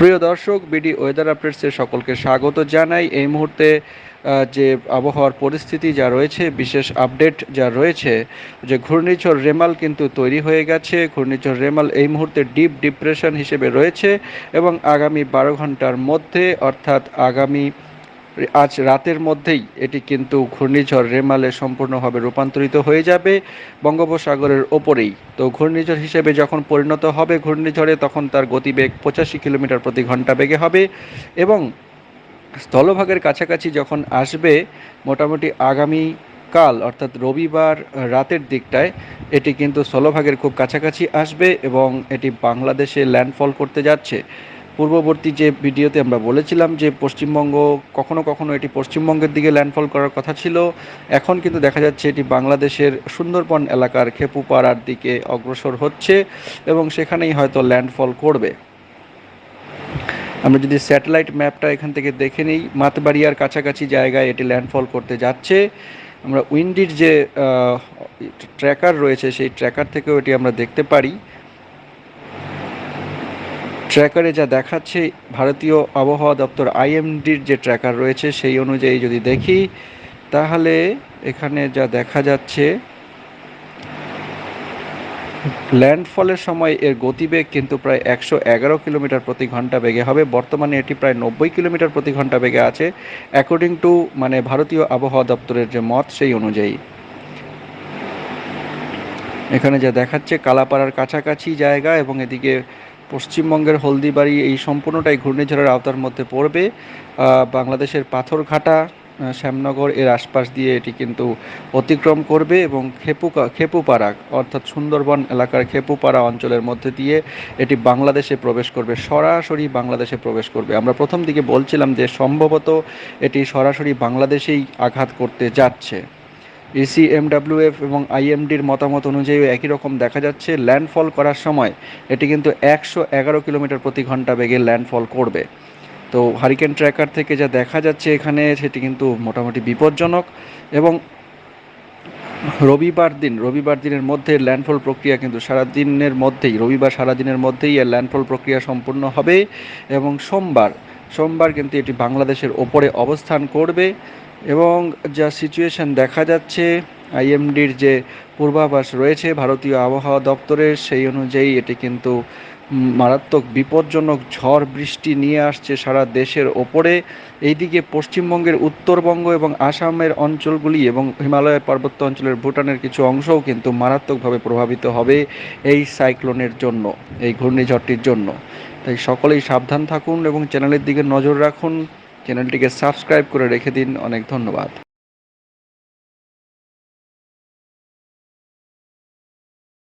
প্রিয় দর্শক, BD weather আপডেটসে সকলকে স্বাগত জানাই। এই মুহূর্তে যে আবহাওয়ার পরিস্থিতি যা রয়েছে, বিশেষ আপডেট যা রয়েছে, যে ঘূর্ণিঝড় রেমাল কিন্তু তৈরি হয়ে গেছে। ঘূর্ণিঝড় রেমাল এই মুহূর্তে ডিপ ডিপ্রেশন হিসেবে রয়েছে এবং আগামী বারো ঘণ্টার মধ্যে, অর্থাৎ আগামী আজ রাতের মধ্যেই এটি কিন্তু ঘূর্ণিঝড় রেমালে সম্পূর্ণভাবে রূপান্তরিত হয়ে যাবে বঙ্গোপসাগরের ওপরেই। তো ঘূর্ণিঝড় হিসেবে যখন পরিণত হবে ঘূর্ণিঝড়ে, তখন তার গতিবেগ পঁচাশি কিলোমিটার প্রতি ঘণ্টা বেগে হবে এবং স্থলভাগের কাছাকাছি যখন আসবে, মোটামুটি আগামী কাল, অর্থাৎ রবিবার রাতের দিকটায়, এটি কিন্তু স্থলভাগের খুব কাছাকাছি আসবে এবং এটি বাংলাদেশে ল্যান্ডফল করতে যাচ্ছে। পূর্ববর্তী যে ভিডিওতে আমরা বলেছিলাম যে পশ্চিমবঙ্গ, কখনো কখনো এটি পশ্চিমবঙ্গের দিকে ল্যান্ডফল করার কথা ছিল। এখন কিন্তু দেখা যাচ্ছে এটি বাংলাদেশের সুন্দরবন এলাকার খেপুপাড়ার দিকে অগ্রসর হচ্ছে এবং সেখানেই হয়তো ল্যান্ডফল করবে। আমরা যদি স্যাটেলাইট ম্যাপটা এখান থেকে দেখে নিই, মাতবাড়িয়ার কাছাকাছি জায়গায় এটি ল্যান্ডফল করতে যাচ্ছে। আমরা উইন্ডির যে ট্র্যাকার রয়েছে, সেই ট্র্যাকার থেকেও এটি আমরা দেখতে পারি। ট্র্যাকারে যা দেখাচ্ছে ভারতীয় আবহাওয়া দপ্তর আইএমডির যে ট্র্যাকার রয়েছে সেই অনুযায়ী যদি দেখি, তাহলে এখানে যা দেখা যাচ্ছে, ল্যান্ডফলের সময় এর গতিবেগ কিন্তু প্রায় একশো এগারো কিলোমিটার প্রতি ঘণ্টা বেগে হবে। বর্তমানে এটি প্রায় নব্বই কিলোমিটার প্রতি ঘণ্টা বেগে আছে। অ্যাকর্ডিং টু মানে ভারতীয় আবহাওয়া দপ্তরের যে মত, সেই অনুযায়ী। এখানে যা দেখাচ্ছে, কালাপাড়ার কাছাকাছি জায়গা এবং এদিকে পশ্চিমবঙ্গের হলদিবাড়ি এই সম্পূর্ণটাই ঘূর্ণিঝড়ের আওতার মধ্যে পড়বে। বাংলাদেশের পাথরঘাটা শ্যামনগর এর আশপাশ দিয়ে এটি কিন্তু অতিক্রম করবে এবং খেপুকা, খেপুপাড়া অর্থাৎ সুন্দরবন এলাকার খেপুপাড়া অঞ্চলের মধ্যে দিয়ে এটি বাংলাদেশে প্রবেশ করবে, সরাসরি বাংলাদেশে প্রবেশ করবে। আমরা প্রথম দিকে বলছিলাম যে সম্ভবত এটি সরাসরি বাংলাদেশেই আঘাত করতে যাচ্ছে। ইসি এমডাব্লিউএফ এবং আইএমডির মতামত অনুযায়ী একই রকম দেখা যাচ্ছে ল্যান্ডফল করার সময় এটি কিন্তু একশো এগারো কিলোমিটার প্রতি ঘণ্টা বেগে ল্যান্ডফল করবে। তো হারিকেন ট্র্যাকার থেকে যা দেখা যাচ্ছে এখানে, সেটি কিন্তু মোটামুটি বিপজ্জনক এবং রবিবার দিন, রবিবার দিনের মধ্যে ল্যান্ডফল প্রক্রিয়া কিন্তু সারা দিনের মধ্যেই, রবিবার সারা দিনের মধ্যেই এর ল্যান্ডফল প্রক্রিয়া সম্পূর্ণ হবে এবং সোমবার সোমবার কিন্তু এটি বাংলাদেশের ওপরে অবস্থান করবে এবং যা সিচুয়েশন দেখা যাচ্ছে আইএমডির যে পূর্বাভাস রয়েছে ভারতীয় আবহাওয়া দপ্তরের, সেই অনুযায়ী এটি কিন্তু মারাত্মক বিপজ্জনক ঝড় বৃষ্টি নিয়ে আসছে সারা দেশের ওপরে। এইদিকে পশ্চিমবঙ্গের উত্তরবঙ্গ এবং আসামের অঞ্চলগুলি এবং হিমালয় পার্বত্য অঞ্চলের ভুটানের কিছু অংশও কিন্তু মারাত্মকভাবে প্রভাবিত হবে এই সাইক্লোনের জন্য, এই ঘূর্ণিঝড়টির জন্য। তাই সকলেই সাবধান থাকুন এবং চ্যানেলের দিকে নজর রাখুন। চ্যানেলটিকে সাবস্ক্রাইব করে রেখে দিন। অনেক ধন্যবাদ।